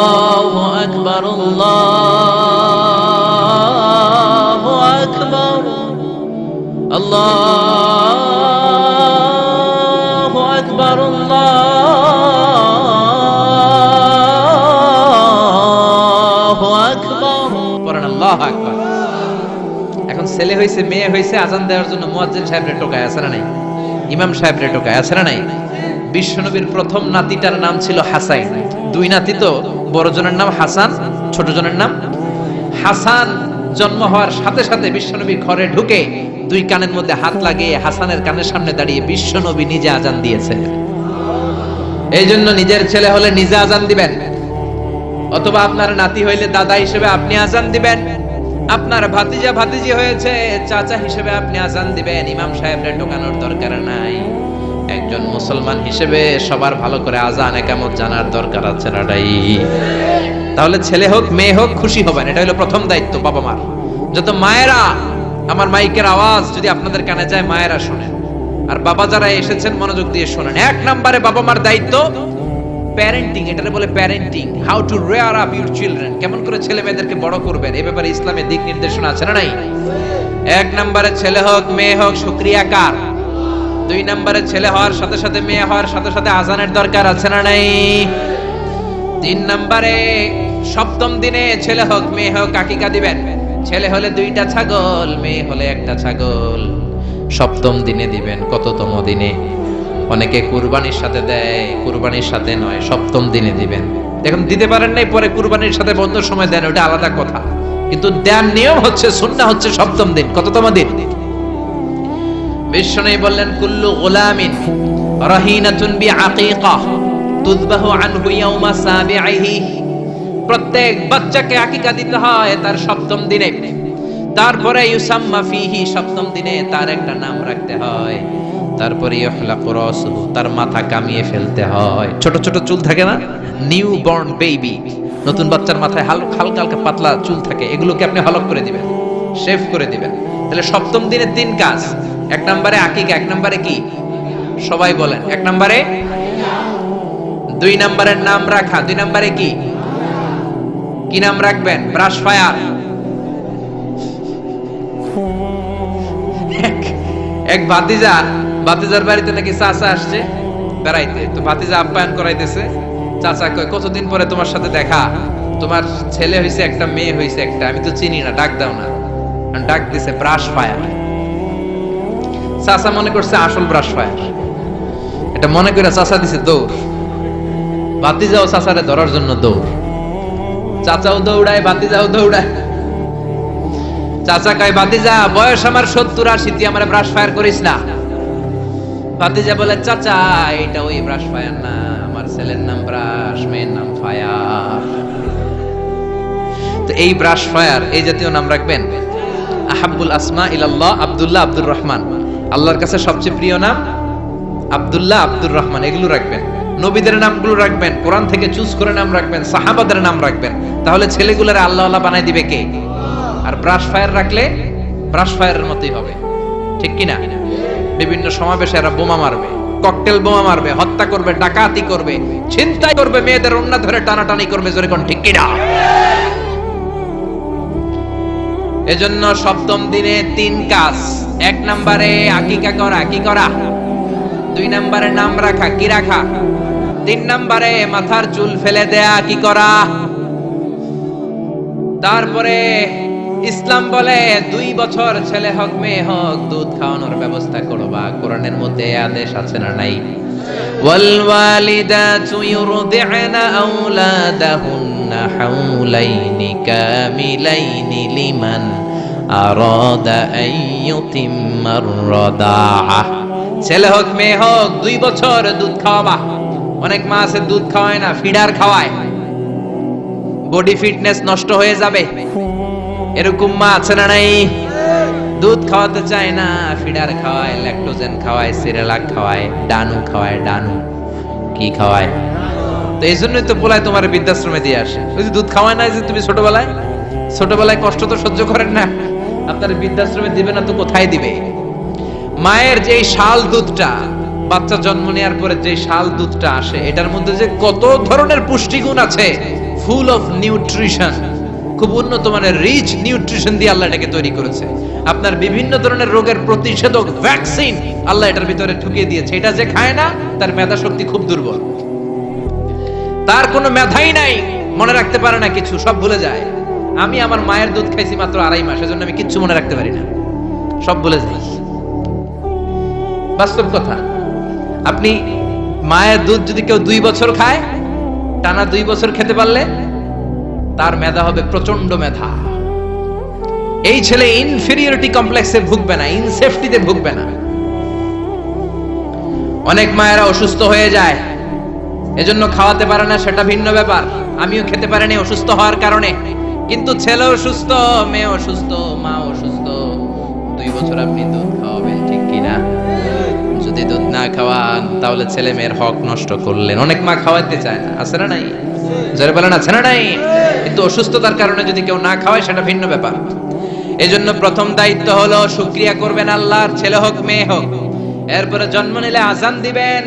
الله أكبر الله أكبر الله أكبر الله أكبر পড়েন আল্লাহ আকবার এখন ছেলে হয়েছে মেয়ে হয়েছে আজান দেওয়ার জন্য মুয়াজ্জিন সাহেবরে টোকায় আছে না নাই ইমাম সাহেবরে টোকায় আছে না নাই বিশ্বনবীর প্রথম নাতিটার নাম ছিল হাসাইন। দুই নাতি তো বড় জনের নাম হাসান, ছোট জনের নাম হাসান। জন্ম হওয়ার সাথে সাথে বিশ্বনবী ঘরে ঢুকে দুই কানের মধ্যে হাত লাগিয়ে হাসানের কানের সামনে দাঁড়িয়ে বিশ্বনবী নিজে আজান দিয়েছে। এই জন্য নিজের ছেলে হলে নিজে আজান দিবেন। অথবা আপনার নাতি হইলে দাদা হিসেবে আপনি আজান দিবেন। আপনার ভাতিজা ভাতিজি হয়েছে, চাচা হিসেবে আপনি আজান দিবেন। ইমাম সাহেবরে টোকানোর দরকার নাই। একজন মুসলমান হিসেবে সবার ভালো করে আজান একামত জানার দরকার আছে নাটাই তাহলে ছেলে হোক, মেয়ে হোক, খুশি হবেন। এটা হলো প্রথম দায়িত্ব বাবা মার। যত মায়েরা, আমার মাইকের আওয়াজ যদি আপনাদের কানে যায়, মায়েরা শোনেন। আর বাবা যারা এসেছেন, মনোযোগ দিয়ে শোনেন। এক নম্বরে বাবা মার দায়িত্ব প্যারেন্টিং এটারে বলে parenting how to rear up your children কেমন করে ছেলে মেয়েদেরকে বড় করবেন? এ ব্যাপারে ইসলামের দিক নির্দেশনা আছে না নাই? এক নম্বরে ছেলে হোক, মেয়ে হোক, শুক্রিয়া কার? দুই নম্বরে ছেলে হওয়ার সাথে সাথে মেয়ে হওয়ার সাথে সাথে আজানের দরকার আছে না নাই? তিন নম্বরে, সপ্তম দিনে ছেলে হোক, মেয়ে হোক আকিকা দিবেন ছেলে হলে দুইটা ছাগল, মেয়ে হলে একটা ছাগল। সপ্তম দিনে দিবেন, কততম দিনে? অনেকে কুরবানির সাথে দেয়, কুরবানির সাথে নয়, সপ্তম দিনে দিবেন। এখন দিতে পারেন নাই, পরে কুরবানির সাথে বন্ধ সময় দেন, ওটা আলাদা কথা। কিন্তু দেন নিয়ম হচ্ছে সুন্না হচ্ছে সপ্তম দিন, কততম দিন? বিশ্বনবী বললেন, কুল্লু গোলামিন রহিনাতুন বি আকিকা তুযবাহু আনহু ইয়াউমা সাবিহি প্রত্যেক বাচ্চাকে আকিকা দিতে হয় তার সপ্তম দিনে। তারপরে ইউসাম্মা ফিহি সপ্তম দিনে তার একটা নাম রাখতে হয়। তারপরে ইহলাকু রাসুহু তার মাথা কামিয়ে ফেলতে হয়। ছোট ছোট চুল থাকে না? Newborn baby. নতুন বাচ্চার মাথায় হালকা হালকা হালকা, পাতলা চুল থাকে। এগুলোকে আপনি হলক করে দিবেন, শেভ করে দিবেন। তাহলে সপ্তম দিনে তিন কাজ। এক নম্বরে আকিকা, এক নম্বরে কি? সবাই বলেন, এক নম্বরে? দুই নম্বরের নাম রাখা, দুই নম্বরে কি? কি নাম রাখবেন? Brush fire. এক- ভাতিজা, ভাতিজার বাড়িতে নাকি চাচা আসছে? বেড়াইতে। তো ভাতিজা আপ্যায়ন করাইতেছে। চাচা কয়, কতদিন পরে তোমার সাথে দেখা? তোমার ছেলে হয়েছে একটা, মেয়ে হয়েছে একটা। আমি তো চিনি না, ডাক দাও না। ডাক দিছে, ব্রাশ ফায়ার। চাচা মনে করছে আসল ব্রাশ ফায়ার। এটা মনে করে চাচা দিছে দৌড়। ভাতিজাও চাচারে ধরার জন্য দৌড়। চাচাও দৌড়ায়, ভাতিজাও দৌড়ায়। চাচা কয়, ভাতিজা, বয়স আমার সত্তর আশি, তুই আমার ব্রাশ ফায়ার করিস না। ভাতিজা বলে, চাচা এটা ওই ব্রাশ ফায়ার না, আমার ছেলের নাম ব্রাশ, মেয়ের নাম ফায়ার। তো এই ব্রাশ ফায়ার, এই জাতীয় নাম রাখবেন। আহাবুল আসমা ইলাল্লাহ, আব্দুল্লাহ আব্দুর রহমান। আল্লাহর কাছে সবচেয়ে প্রিয় নাম আব্দুল্লাহ আব্দুর রহমান, এগুলো রাখবেন। নবীদের নামগুলো রাখবেন, কোরআন থেকে চুজ করে নাম রাখবেন, সাহাবাদের নাম রাখবেন। তাহলে ছেলেগুলোর আল্লাহ আল্লাহ বানাই দিবে কে? আর ব্রাশ ফায়ার রাখলে ব্রাশ ফায়ারের মতোই হবে। ঠিক কি না? বিভিন্ন সমাবেশে এরা বোমা মারবে ককটেল বোমা মারবে, হত্যা করবে, ডাকাতি করবে, ছিনতাই করবে, মেয়েদের অন্য ধরে টানাটানি করবে, জোরে কোন ঠিক কি না? এজন্য সপ্তম দিনে তিন কাজ। এক নম্বরে আকিকা করা কি করা দুই নম্বরে নাম রাখা কি রাখা তিন নম্বরে মাথার চুল ফেলে দেয়া কি করা তারপরে ইসলাম বলে দুই বছর ছেলে হোক মেয়ে হোক দুধ খাওয়ানোর ব্যবস্থা করবা কোরআনের মধ্যে এই আদেশ আছে না নাই والوالدات يرضعن أولادهن حولين كاملين لمن أراد أن يتم الرضاعة ছেলে হোক মেয়ে হোক দুই বছর দুধ খাওয়াবা অনেক মা আছে দুধ খাওয়ায় না ফিডার খাওয়ায় বডি ফিটনেস নষ্ট হয়ে যাবে এরকম মা আছে না নাই দুধ খাওয়াতে চায় না ফিডার খাওয়ায় ল্যাকটোজেন খাওয়ায় সিরেলাক খাওয়ায় ডানু খাওয়ায় ডানু কি খাওয়ায় তো এই জন্যই তো পোলায় তোমার বৃদ্ধাশ্রমে দিয়ে আসে ওই যে দুধ খাওয়ায় না যে তুমি ছোটবেলায় ছোটবেলায় কষ্ট তো সহ্য করেন না আপনার বৃদ্ধাশ্রমে দিবে না তো কোথায় দিবে? মায়ের যে শাল দুধটা, বাচ্চা জন্ম নেওয়ার পরে যে শাল দুধটা আসে, এটার মধ্যে যে কত ধরনের পুষ্টিগুণ আছে ফুল অফ নিউট্রিশন খুব উন্নত মানের রিচ নিউট্রিশন দিয়ে আল্লাহ এটাকে তৈরি করেছে। আপনার বিভিন্ন ধরনের রোগের প্রতিষেধক ভ্যাকসিন আল্লাহ এটার ভিতরে ঢুকিয়ে দিয়েছে। এটা যে খায় না, তার মেধা শক্তি খুব দুর্বল। তার কোনো মেধাই নাই, মনে রাখতে পারে না কিছু, সব ভুলে যায়। আমি আমার মায়ের দুধ খাইছি মাত্র আড়াই মাস, এজন্য আমি কিচ্ছু মনে রাখতে পারি না। সব ভুলে যাই। বাস্তব কথা, আপনি মায়ের দুধ যদি কেউ দুই বছর খায়, টানা দুই বছর খেতে পারলে তার মেধা হবে প্রচণ্ড মেধা। এই ছেলে ইনফেরিয়রিটি কমপ্লেক্সে ভুগবে না ইনসেফটিতে ভুগবে না। অনেক মায়েরা অসুস্থ হয়ে যায়, এজন্য খাওয়াতে পারে না, সেটা ভিন্ন ব্যাপার। আমিও খেতে পারিনি অসুস্থ হওয়ার কারণে। কিন্তু ছেলে অসুস্থ মেয়ে অসুস্থ মা অসুস্থ দুই বছর আপনি দুধ খাওয়াবেন, ঠিক কিনা? যদি দুধ না খাওয়ান, তাহলে ছেলে মেয়ের হক নষ্ট করলেন। অনেক মা খাওয়াতে চায় না, আছে না নাই? যারা বলেন, আছে না নাই? কিন্তু অসুস্থতার কারণে যদি কেউ না খাওয়ায়, সেটা ভিন্ন ব্যাপার। এজন্য প্রথম দায়িত্ব হলো, শুক্রিয়া করবেন আল্লাহর, ছেলে হোক, মেয়ে হোক। এরপরে জন্ম নিলে আজান দিবেন।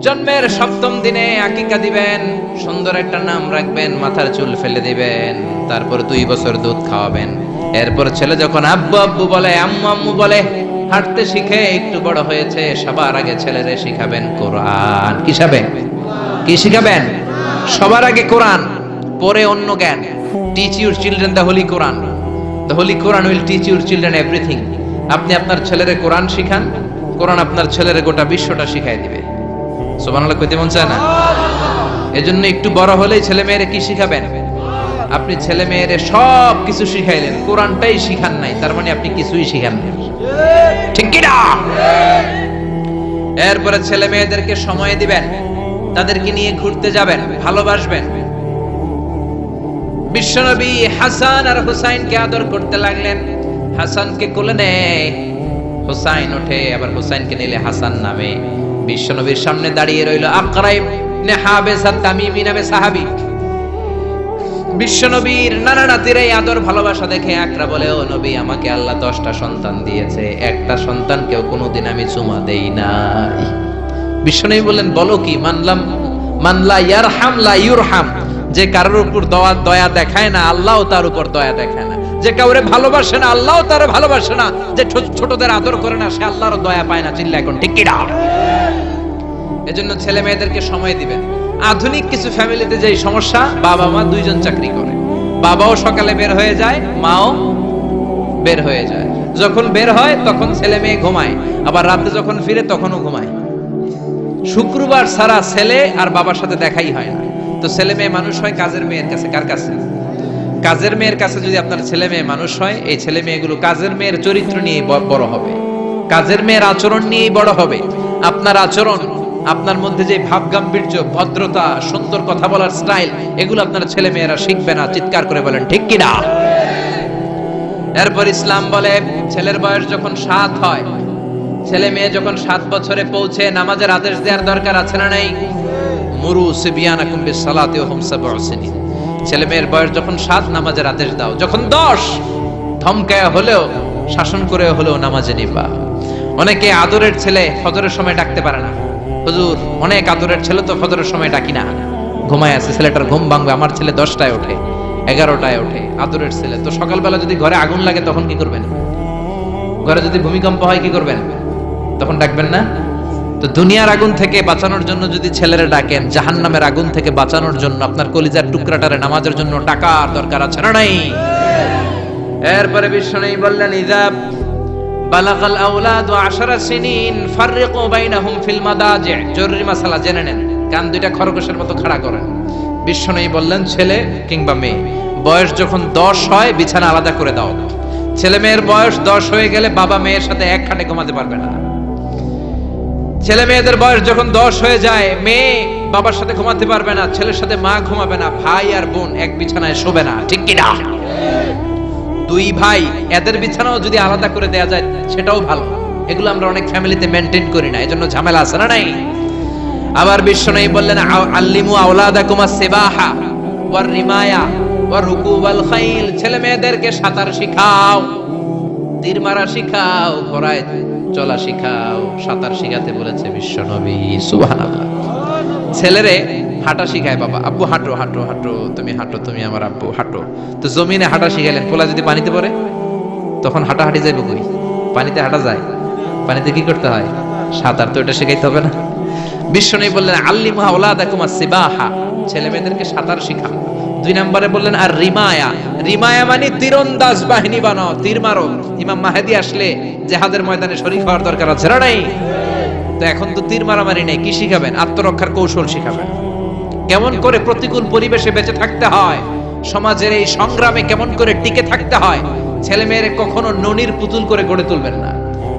জন্মের সপ্তম দিনে আকিকা দিবেন। সুন্দর একটা নাম রাখবেন, মাথার চুল ফেলে দিবেন। তারপর দুই বছর দুধ খাওয়াবেন। এরপর ছেলে যখন আব্বু আব্বু বলে, আম্মু আম্মু বলে, হাঁটতে শিখে একটু বড় হয়েছে, সবার আগে ছেলেরে শিখাবেন কোরআন। কি শিখাবেন? কি শিখাবেন? সবার আগে কোরআন, পরে অন্য জ্ঞান। Teach your children the holy Quran the holy Quran will teach your children everything আপনি আপনার ছেলেরে কোরআন শিখান, কোরআন আপনার ছেলেরে গোটা বিশ্বটা শিখাই দিবে। সুবহানাল্লাহ, কইতে মন চায় না? এজন্য একটু বড় হলেই ছেলে মেয়েরে কি শিখাবেন? আপনি ছেলে মেয়েরে সব কিছু শিখাইলেন। কোরআনটাই শিখান নাই, তার মানে আপনি কিছুই শিখান নাই। ঠিক কি এরপরে ছেলে মেয়েদেরকে সময় দিবেন, তাদেরকে নিয়ে ঘুরতে যাবেন, ভালোবাসবেন। বিশ্বনবী হাসান আর হুসাইনকে আদর করতে লাগলেন। হাসানকে কোলে নেয়। হুসাইন ওঠে, আবার হুসাইনকে নিলে হাসান নামে। বিশ্বনবীর সামনে দাঁড়িয়ে রইল আকরাইব নে হাবেসা তামিমি নামে সাহাবী। বিশ্বনবীর নানা নাতির এই আদর ভালোবাসা দেখে আকরা বলে, ও নবী, আমাকে আল্লাহ দশটা সন্তান দিয়েছে। একটা সন্তানকেও কোনোদিন আমি চুমা দেই নাই। বিশ্বনবী বললেন, বলো কি, মানলাম, মানলা ইয়ারহাম, লা ইউরহাম। যে কারোর উপর দয়া দয়া দেখায় না, আল্লাহও তার উপর দয়া দেখায় না। যে কাউরে ভালোবাসে না, আল্লাহও তার ভালোবাসে না। যে ছোট- ছোটদের আদর করে না, সে আল্লাহর দয়া পায় না। চিল্লা এখন ঠিক কিনা এজন্য ছেলে মেয়েদেরকে সময় দিবেন। আধুনিক কিছু ফ্যামিলিতে যেই সমস্যা, বাবা মা দুইজন চাকরি করে। বাবাও সকালে বের হয়ে যায়, মাও বের হয়ে যায়। যখন বের হয়, তখন ছেলে মেয়ে ঘুমায়। আবার রাতে যখন ফিরে, তখনও ঘুমায়। শুক্রবার সারা ছেলে আর বাবার সাথে দেখাই হয় না। তো ছেলে মেয়ে মানুষ হয় কাজের মেয়ের কাছে, কার কাছে? কাজের মেয়ের কাছে যদি আপনার ছেলে মেয়ে মানুষ হয়, এই ছেলে মেয়েগুলো কাজের মেয়ের চরিত্র নিয়ে বড় হবে। কাজের মেয়ের আচরণ নিয়েই বড় হবে। আপনার আচরণ আপনার মধ্যে যে ভাব গাম্ভীর্য ভদ্রতা, সুন্দর কথা বলার স্টাইল, এগুলো আপনার ছেলে মেয়েরা শিখবে না, চিৎকার করে বলেন, ঠিক কিনা এরপর ইসলাম বলে, ছেলের বয়স যখন সাত হয়, ছেলে মেয়ে যখন সাত বছরে পৌঁছে, নামাজের আদেশ দেওয়ার দরকার আছে না নাই? মুরু সিবিয়ানাকুম বিসসালাতি ওয়া হুম ছেলে মেয়ের বয়স যখন সাত, নামাজের আদেশ দাও। যখন দশ, ধমকায় হলেও, শাসন করে হলেও নামাজে নিবা। অনেকে আদরের ছেলে ফজরের সময় ডাকতে পারে না। হুজুর, অনেক আদরের ছেলে তো ফজরের সময় ডাকি না। ঘুমায় আছে, ছেলেটার ঘুম ভাঙবে, আমার ছেলে দশটায় ওঠে, এগারোটায় ওঠে, আদরের ছেলে। তো সকালবেলা যদি ঘরে আগুন লাগে তখন কি করবেন? ঘরে যদি ভূমিকম্প হয় কি করবেন? তখন ডাকবেন না? তো দুনিয়ার আগুন থেকে বাঁচানোর জন্য যদি ছেলেরা ডাকেন, জাহান্নামের আগুন থেকে বাঁচানোর জন্য আপনার কলিজার টুকরাটারে নামাজের জন্য টাকার দরকার আছে না নাই? এরপরে বিশ্ব নেই বললেন, ইজাব বালাগাল আউলাদ আশারা সিনিন, ফাররিকু বাইনাহুম ফিল মাদাজি। জরুরি মাসালা, জেনে নেন। কান দুইটা খরগোশের মতো খাড়া করেন। বিশ্ব নেই বললেন, ছেলে কিংবা মেয়ে, বয়স যখন দশ হয়, বিছানা আলাদা করে দাও। ছেলে মেয়ের বয়স দশ হয়ে গেলে বাবা মেয়ের সাথে এক খাটে ঘুমাতে পারবে না। ছেলে মেয়েদের বয়স যখন দশ হয়ে যায়, মেয়ে বাবার সাথে ঘুমাতে পারবে না, ছেলের সাথে মা ঘুমাবে না, ভাই আর বোন এক বিছানায় শোবে না। ঠিক কি না দুই ভাই, এদের বিছানাও যদি আলাদা করে দেয়া যায়, সেটাও ভালো। এগুলো আমরা অনেক ফ্যামিলিতে মেনটেন করি না, এজন্য ঝামেলা আছে না নাই? আবার বিশ্ব নেই বললেন আল্লিমু আওলাদাকুমা সেবাহা ওয়ার রিমায়া ওয়ার রুকুবাল খাইল। ছেলে মেয়েদেরকে সাঁতার শিখাও, তীর মারা শিখাও, ঘোড়ায় চলা শিখাও। সাঁতার শিখাতে বলেছে বিশ্ব নবী সুবহানাল্লাহ। ছেলেরে হাঁটা শিখায়, বাবা। আব্বু, হাঁটো হাঁটো হাঁটো, তুমি হাঁটো, তুমি আমার আব্বু, হাঁটো। তো জমিনে হাঁটা শিখাইলেন, পোলা যদি পানিতে পড়ে, তখন হাঁটাহাঁটি যাইব কই? পানিতে হাঁটা যায়। পানিতে কি করতে হয়? সাঁতার তো এটা শেখাইতে হবে না। বিশ্বনবী বললেন আল্লিমা ওলাদাকুমা সিবাহা। ছেলে মেয়েদেরকে সাঁতার শিখা। দুই নম্বরে বললেন, আর রিমায়া। রিমায়া মানে তীরন্দাজ বাহিনী বানাও তীর মারো। ইমাম মাহেদি আসলে জেহাদের ময়দানে শরীক হওয়ার দরকার আছে না নাই? তো এখন তো তীর মারামারি নেই, কি শিখাবেন? আত্মরক্ষার কৌশল শিখাবেন। কেমন করে প্রতিকূল পরিবেশে বেঁচে থাকতে হয়? সমাজের এই সংগ্রামে কেমন করে টিকে থাকতে হয়? ছেলে মেয়েরে কখনো ননির পুতুল করে গড়ে তুলবেন না।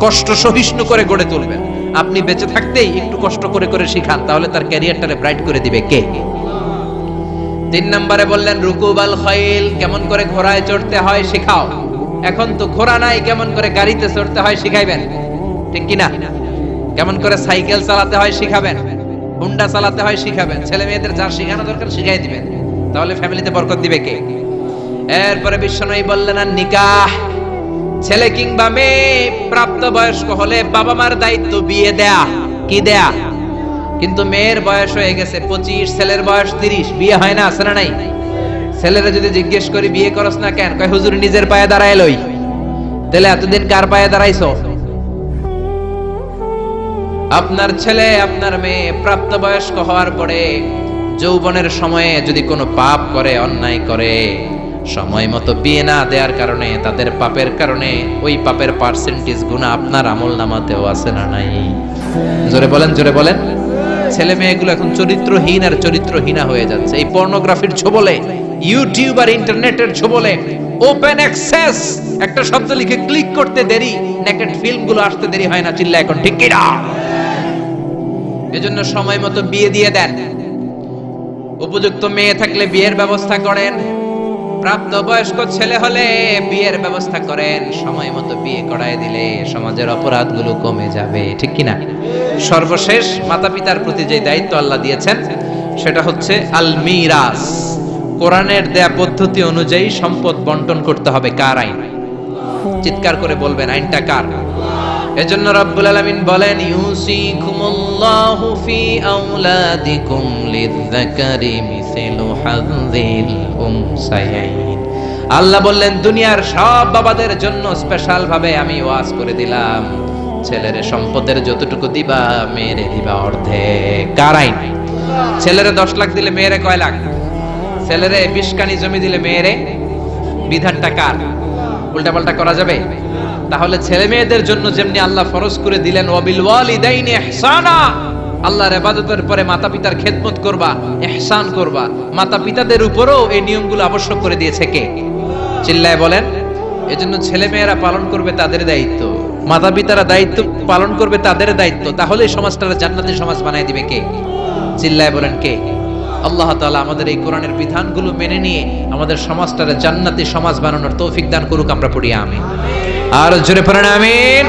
কষ্ট সহিষ্ণু করে গড়ে তুলবেন। আপনি বেঁচে থাকতেই একটু কষ্ট করে করে শিখান, তাহলে তার ক্যারিয়ারটারে ব্রাইট করে দিবে কে? তিন নম্বরে বললেন, রুকুবাল খাইল, কেমন করে ঘোড়ায় চড়তে হয় শেখাও। এখন তো ঘোড়া নাই, কেমন করে গাড়িতে চড়তে হয় শিখাইবেন? ঠিক কি না কেমন করে সাইকেল চালাতে হয় শিখাবেন? হুন্ডা চালাতে হয়, শিখাবেন। ছেলে মেয়েদের যা শেখানো দরকার শিখাই দিবেন। তাহলে ফ্যামিলিতে বরকত দিবে কে? এরপরে বিশ্বনবী বললেন, আর নিকাহ, ছেলে কিংবা মেয়ে প্রাপ্ত বয়স্ক হলে বাবা মার দায়িত্ব বিয়ে দেয়া। কি দেয়া? কিন্তু মেয়ের বয়স হয়ে গেছে পঁচিশ, ছেলের বয়স তিরিশ। বিয়ে হয় না, আছে না নাই? ছেলেরা যদি জিজ্ঞেস করি, বিয়ে করস না কেন? কয়, হুজুর নিজের পায়ে দাঁড়ায় লই। তাহলে এতদিন কার পায়ে দাঁড়াইছো? আপনার ছেলে, আপনার মেয়ে প্রাপ্তবয়স্ক হওয়ার পরে যৌবনের সময়ে যদি কোনো পাপ করে, অন্যায় করে, সময় মতো বিয়ে না দেওয়ার কারণে, তাদের পাপের কারণে ওই পাপের পার্সেন্টেজ গুণা আপনার আমল নামাতেও আছে না নাই? জোরে বলেন জোরে বলেন। ছেলে মেয়েগুলো এখন চরিত্রহীন আর চরিত্রহীনা হয়ে যাচ্ছে। এই পর্নোগ্রাফির ছোবলে ইউটিউব আর ইন্টারনেটের ছোবলে ওপেন অ্যাক্সেস একটা শব্দ লিখে ক্লিক করতে দেরি নেকেট ফিল্মগুলো আসতে দেরি হয় না চিল্লা এখন, ঠিক কিনা? এজন্য সময় মতো বিয়ে দিয়ে দেন। উপযুক্ত মেয়ে থাকলে বিয়ের ব্যবস্থা করেন। প্রাপ্ত বয়স্ক ছেলে হলে বিয়ের ব্যবস্থা করেন। সময় মতো বিয়ে করায় দিলে সমাজের অপরাধগুলো কমে যাবে, ঠিক কিনা? সর্বশেষ মাতা পিতার প্রতি যে দায়িত্ব আল্লাহ দিয়েছেন, সেটা হচ্ছে আল মিরাস কোরআনের দেয়া পদ্ধতি অনুযায়ী সম্পদ বন্টন করতে হবে। কার আইন? চিৎকার করে বলবেন, আইনটা কার? এজন্য রব্বুল আলামিন বলেন, ইউসিকুমুল্লাহু ফি আওলাদিকুম লিযযাকারি মিসলু হাযযিল উনসায়াইন আল্লাহ বললেন, দুনিয়ার সব বাবাদের জন্য স্পেশাল ভাবে আমি ওয়াজ করে দিলাম। ছেলের সম্পদের যতটুকু দিবা, মেয়েরে দিবা অর্ধেক। কারাই আইন ছেলেরে দশ লাখ দিলে মেয়েরে কয় লাখ? ছেলেরে বিশ কানি জমি দিলে মেয়েরে বিধানটা কার? উল্টাপাল্টা করা যাবে? তাহলে ছেলে মেয়েদের জন্য যেমনি আল্লাহ ফরজ করে দিলেন, ওয়াবিল ওয়ালিদাইনি ইহসানা। আল্লাহর ইবাদতের পরে মাতা পিতার খেদমত করবা, ইহসান করবা। মাতা পিতাদের উপরও এই নিয়মগুলো আবশ্যক করে দিয়েছে কে? চিল্লায় বলেন, এজন্য ছেলে মেয়েরা পালন করবে তাদের দায়িত্ব। মাতা পিতারা দায়িত্ব পালন করবে তাদের দায়িত্ব। তাহলে সমাজটা জান্নাতি সমাজ বানায় দিবে কে? চিল্লায় বলেন কে? আল্লাহ তাআলা আমাদের এই কোরআনের বিধানগুলো মেনে নিয়ে আমাদের সমাজটারে জান্নাতি সমাজ বানানোর তৌফিক দান করুক, আমরা পড়ি, আমিন। আর জোরে পড়েন আমিন।